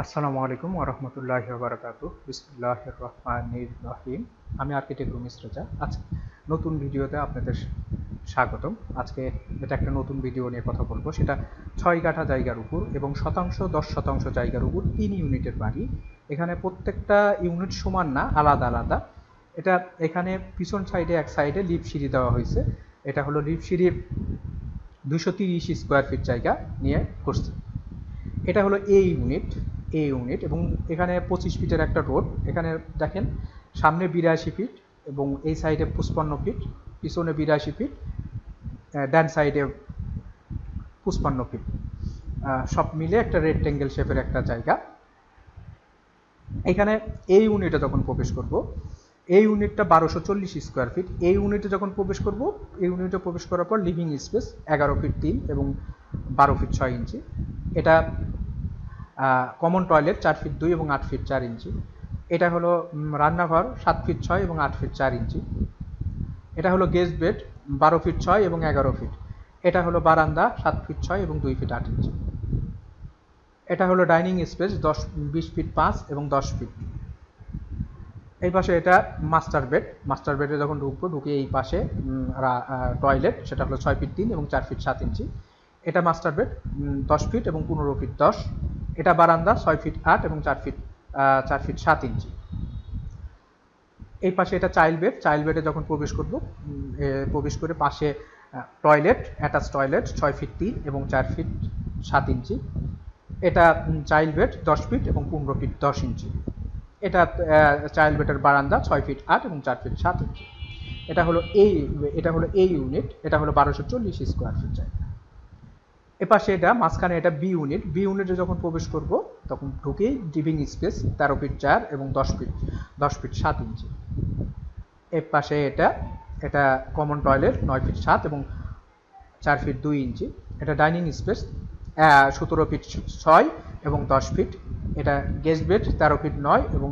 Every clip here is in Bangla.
আসসালামু আলাইকুম ওরহমতুল্লাহ বারকাত বিসমুল্লাহ রহমানির রহিম। আমি আর্কিটেক্ট রুমিস রেজা। আজ নতুন ভিডিওতে আপনাদের স্বাগতম। আজকে এটা একটা নতুন ভিডিও নিয়ে কথা বলব। সেটা ছয় কাঠা জায়গার উপর এবং শতাংশ, দশ শতাংশ জায়গার উপর তিন ইউনিটের বাড়ি। এখানে প্রত্যেকটা ইউনিট সমান না, আলাদা আলাদা। এটা এখানে পিছন সাইডে, এক সাইডে লিপ সিঁড়ি দেওয়া হয়েছে। এটা হলো লিপ সিঁড়ি দুশো তিরিশ স্কোয়ার ফিট জায়গা নিয়ে করছে। এটা হলো এ ইউনিট। এ ইউনিট এবং এখানে পঁচিশ ফিটের একটা রোড এখানে দেখেন, সামনে বিরাশি ফিট এবং এই সাইডে পঁচপান্ন ফিট পিছনে বিরাশি ফিট ডান সাইডে পঁচপান্ন ফিট সব মিলে একটা রেক্টেঙ্গেল শেপের একটা জায়গা। এখানে এই ইউনিটে যখন প্রবেশ করব এই ইউনিটটা বারোশো চল্লিশ স্কোয়ার ফিট এই ইউনিটে যখন প্রবেশ করব এই ইউনিটে প্রবেশ করার পর লিভিং স্পেস এগারো ফিট তিন এবং বারো ফিট ছয় ইঞ্চি এটা কমন টয়লেট চার ফিট দুই এবং আট ফিট চার ইঞ্চি। এটা হলো রান্নাঘর সাত ফিট ছয় এবং আট ফিট চার ইঞ্চি। এটা হলো গেস্ট বেড বারো ফিট ছয় এবং এগারো ফিট এটা হলো বারান্দা সাত ফিট ছয় এবং দুই ফিট আট ইঞ্চি। এটা হলো ডাইনিং স্পেস দশ, বিশ ফিট পাঁচ এবং দশ ফিট এই পাশে এটা মাস্টার বেড মাস্টার বেডে যখন ঢুকবো ঢুকে এই পাশে টয়লেট সেটা হলো ছয় ফিট তিন এবং চার ফিট সাত ইঞ্চি। এটা মাস্টার বেড দশ ফিট এবং পনেরো ফিট দশ। এটা বারান্দা ছয় ফিট আট এবং চার ফিট চার ফিট সাত ইঞ্চি। এই পাশে এটা চাইল্ড বেড চাইল্ড বেডে যখন প্রবেশ করব প্রবেশ করে পাশে টয়লেট অ্যাটাচ টয়লেট ছয় ফিট তিন এবং চার ফিট সাত ইঞ্চি। এটা চাইল্ড বেড দশ ফিট এবং পনেরো ফিট দশ ইঞ্চি। এটা চাইল্ড বেডের বারান্দা ছয় ফিট আট এবং চার ফিট সাত ইঞ্চি। এটা হলো এই এটা হলো এই ইউনিট এটা হলো বারোশো চল্লিশ স্কোয়ার ফিট জায়গা এপাশে এটা, মাঝখানে এটা বি ইউনিট বি ইউনিটে যখন প্রবেশ করব, তখন ঢুকেই লিভিং স্পেস তেরো ফিট চার এবং দশ ফিট দশ ফিট সাত ইঞ্চি। এর পাশে এটা এটা কমন টয়লেট নয় ফিট সাত এবং চার ফিট দুই ইঞ্চি। এটা ডাইনিং স্পেস সতেরো ফিট ছয় এবং দশ ফিট এটা গেস্ট বেড তেরো ফিট নয় এবং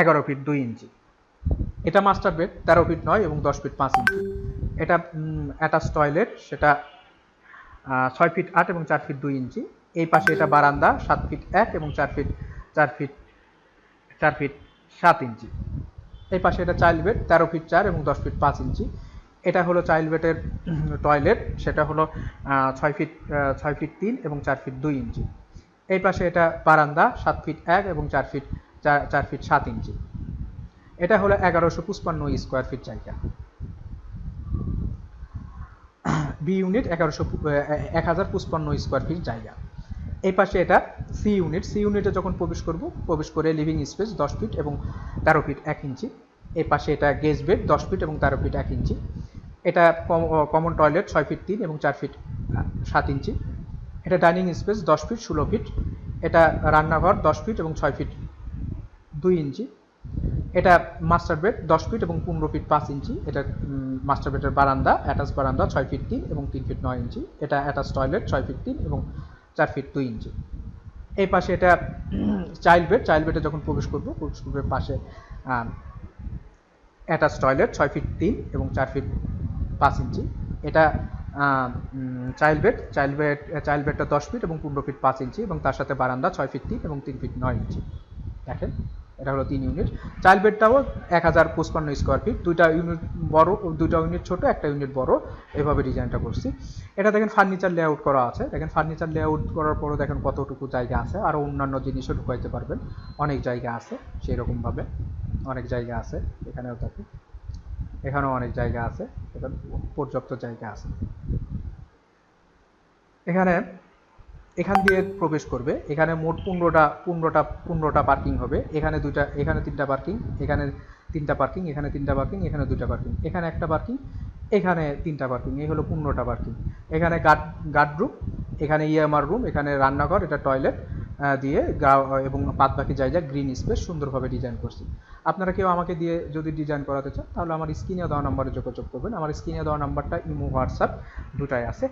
এগারো ফিট দুই ইঞ্চি। এটা মাস্টার বেড তেরো ফিট নয় এবং দশ ফিট পাঁচ ইঞ্চি। এটা অ্যাটাচ টয়লেট সেটা ছয় ফিট আট এবং চার ফিট দুই ইঞ্চি। এই পাশে এটা বারান্দা, সাত ফিট এক এবং চার ফিট চার ফিট চার ফিট সাত ইঞ্চি। এই পাশে এটা চাইল্ড বেড, তেরো ফিট চার এবং দশ ফিট পাঁচ ইঞ্চি। এটা হলো চাইল্ড বেডের টয়লেট, সেটা হলো ছয় ফিট ছয় ফিট তিন এবং চার ফিট দুই ইঞ্চি। এই পাশে এটা বারান্দা, সাত ফিট এক এবং চার ফিট চার ফিট সাত ইঞ্চি। এটা হলো এগারোশো পঁচপান্ন স্কোয়ার ফিট জায়গা। বি ইউনিট এগারোশো এক হাজার পঁচপান্ন স্কোয়ার ফিট জায়গা। এই পাশে এটা সি ইউনিট সি ইউনিটে যখন প্রবেশ করব, প্রবেশ করে লিভিং স্পেস দশ ফিট এবং তেরো ফিট এক ইঞ্চি। এই পাশে এটা গেস্ট বেড দশ ফিট এবং তেরো ফিট এক ইঞ্চি। এটা কমন টয়লেট ছয় ফিট তিন এবং চার ফিট সাত ইঞ্চি। এটা ডাইনিং স্পেস দশ ফিট ষোলো ফিট এটা রান্নাঘর দশ ফিট এবং ছয় ফিট দুই ইঞ্চি। এটা মাস্টার বেড দশ ফিট এবং পনেরো ফিট পাঁচ ইঞ্চি। এটা মাস্টার বেডের বারান্দা অ্যাটাচ বারান্দা ছয় ফিট তিন এবং তিন ফিট নয় ইঞ্চি। এটা অ্যাটাচ টয়লেট ছয় ফিট তিন এবং চার ফিট দুই ইঞ্চি। এই পাশে এটা চাইল্ড বেড চাইল্ড বেডে যখন প্রবেশ করব, প্রবেশ করবে পাশে অ্যাটাচ টয়লেট ছয় ফিট তিন এবং চার ফিট পাঁচ ইঞ্চি। এটা child bed child bed child বেডটা দশ ফিট এবং পনেরো ফিট পাঁচ ইঞ্চি এবং তার সাথে বারান্দা ছয় ফিট তিন এবং তিন ফিট নয় ইঞ্চি। দেখেন? এটা হলো তিন ইউনিট। চাইল্ড বেডটাও এক হাজার পঁচপান্ন স্কোয়ার ফিট দুইটা ইউনিট বড়, দুইটা ইউনিট ছোট, একটা ইউনিট বড়। এভাবে ডিজাইনটা করছি। এটা দেখেন ফার্নিচার লেআউট করা আছে। দেখেন ফার্নিচার লেআউট করার পরও দেখেন কতটুকু জায়গা আছে। আরও অন্যান্য জিনিসও ঢুকাইতে পারবেন। অনেক জায়গা আছে সেই রকমভাবে অনেক জায়গা আছে এখানেও থাকে এখানেও অনেক জায়গা আছে। এখানে পর্যাপ্ত জায়গা আছে। এখানে এখান দিয়ে প্রবেশ করবে। এখানে মোট পনেরোটা পনেরোটা পনেরোটা পার্কিং হবে। এখানে দুইটা, এখানে তিনটা পার্কিং এখানে তিনটা পার্কিং এখানে তিনটা পার্কিং এখানে দুইটা পার্কিং এখানে একটা পার্কিং এখানে তিনটা পার্কিং এই হলো পনেরোটা পার্কিং এখানে গার্ড গার্ড রুম এখানে ইএমআর রুম এখানে রান্নাঘর, এটা টয়লেট দিয়ে গা- এবং বাদ বাকি জায়গা গ্রিন স্পেস সুন্দরভাবে ডিজাইন করছি। আপনারা কেউ আমাকে দিয়ে যদি ডিজাইন করাতে চান, তাহলে আমার স্ক্রিনে দেওয়া নাম্বারে যোগাযোগ করবেন। আমার স্ক্রিনে দেওয়া নাম্বারটা ইমো, হোয়াটসঅ্যাপ দুটাই আছে।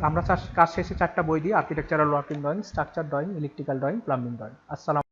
আমরা কাজ শেষে চারটা বই দিই architectural working drawing structure drawing electrical drawing plumbing drawing আসসালাম